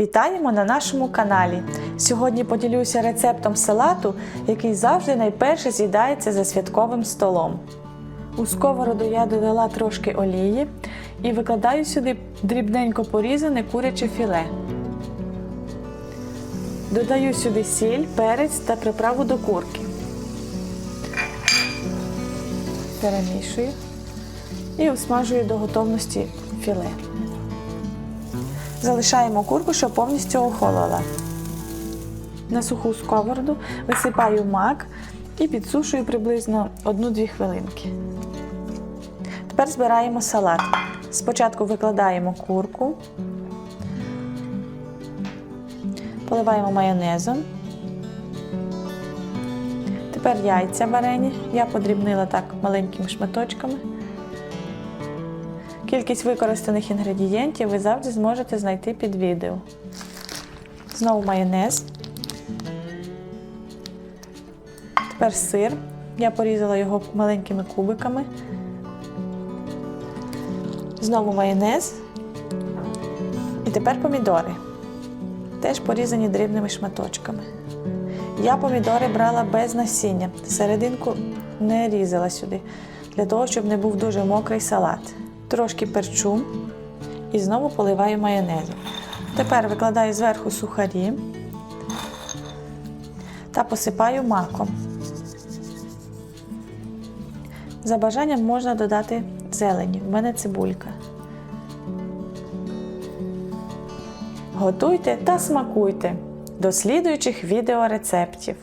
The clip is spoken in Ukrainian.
Вітаємо на нашому каналі. Сьогодні поділюся рецептом салату, який завжди найперше з'їдається за святковим столом. У сковороду я додала трошки олії і викладаю сюди дрібненько порізане куряче філе. Додаю сюди сіль, перець та приправу до курки. Перемішую і обсмажую до готовності філе. Залишаємо курку, щоб повністю охолола. На суху сковороду висипаю мак і підсушую приблизно 1-2 хвилинки. Тепер збираємо салат. Спочатку викладаємо курку, поливаємо майонезом. Тепер яйця варені. Я подрібнила так маленькими шматочками. Кількість використаних інгредієнтів ви завжди зможете знайти під відео. Знову майонез. Тепер сир. Я порізала його маленькими кубиками. Знову майонез. І тепер помідори. Теж порізані дрібними шматочками. Я помідори брала без насіння. Серединку не різала сюди, для того, щоб не був дуже мокрий салат. Трошки перчу і знову поливаю майонезом. Тепер викладаю зверху сухарі та посипаю маком. За бажанням можна додати зелені. В мене цибулька. Готуйте та смакуйте. До слідуючих відеорецептів.